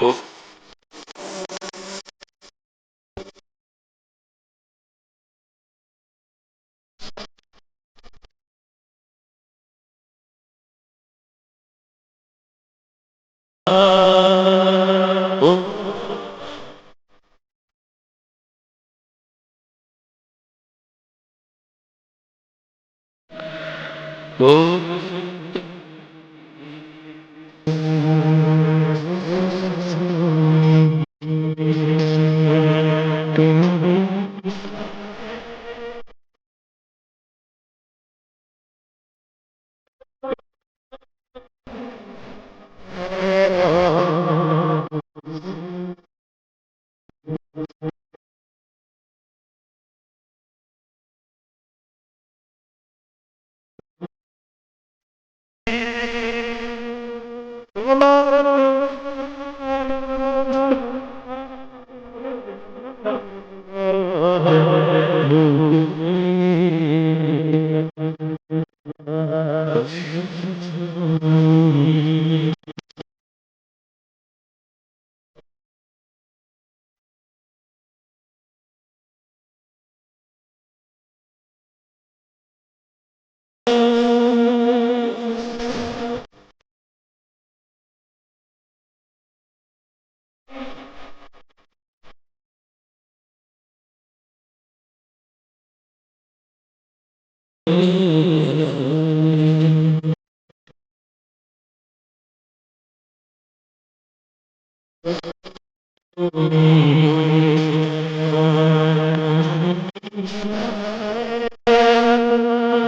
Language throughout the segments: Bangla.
Move. Move. Allah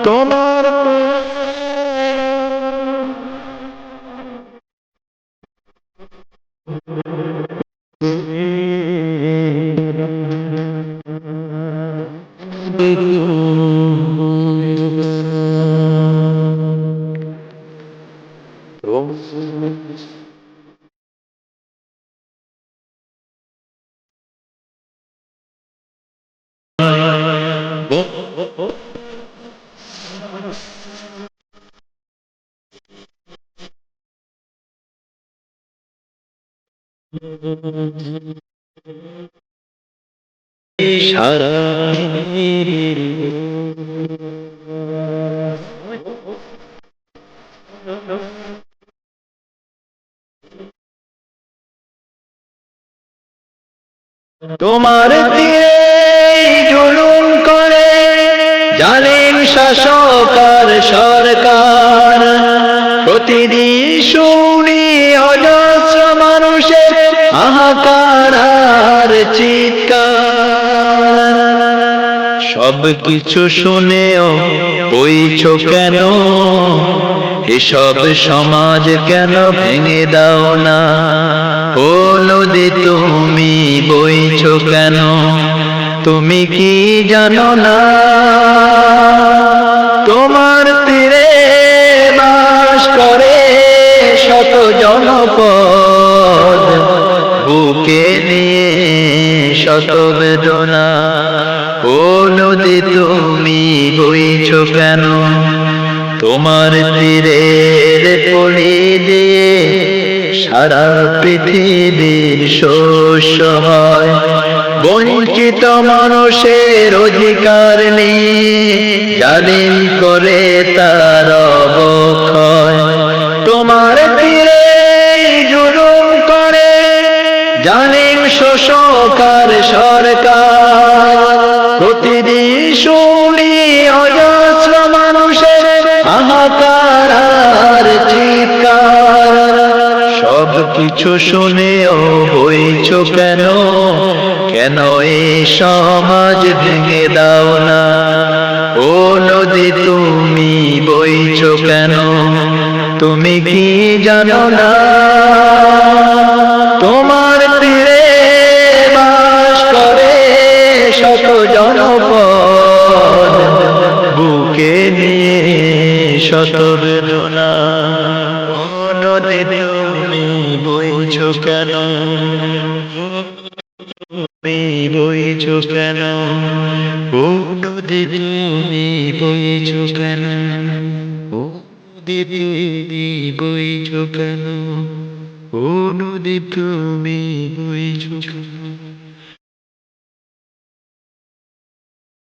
তোমার সারা তোমার তীরে জুলুম করে। জালিম শাসক আর সরকার, প্রতিদিন শুনি অজস্র মানুষের হাহাকার আর চিৎকার। সব কিছু শুনেও বইছ কেন? এসব সমাজ কেন ভেঙে দাও না? ও নদী তুমি বইছ কেন? তুমি কি জানো না? তোমার তীরে বাস করে শত জনপদ, বুকে নিয়ে শত বেদনা। ও নদী তুমি বইছ কেন? তোমার তীরের পলি দিয়ে সারা পৃথিবীর শস্য হয়। বঞ্চিত মানুষের অধিকার নিয়ে জালিম করে তার তোমার তীরে জুলুম করে জালিম শোষকার সরকার। প্রতিদিন শুনি অজস্র মানুষের হাহাকার আর চিৎকার। সব কিছু শুনেও বইছ কেন? কেন এই সমাজ ভেঙে দাও না? ও নদী, তুমি বইছ কেন? তুমি কি জানো না? তোমার তীরে বাস করে শত জনপদ, বুকে নিয়ে শত তুমি বইছ কেন? তুমি বইছ কেন? তুমি বইছ কেন? তুমি বইছো কেন?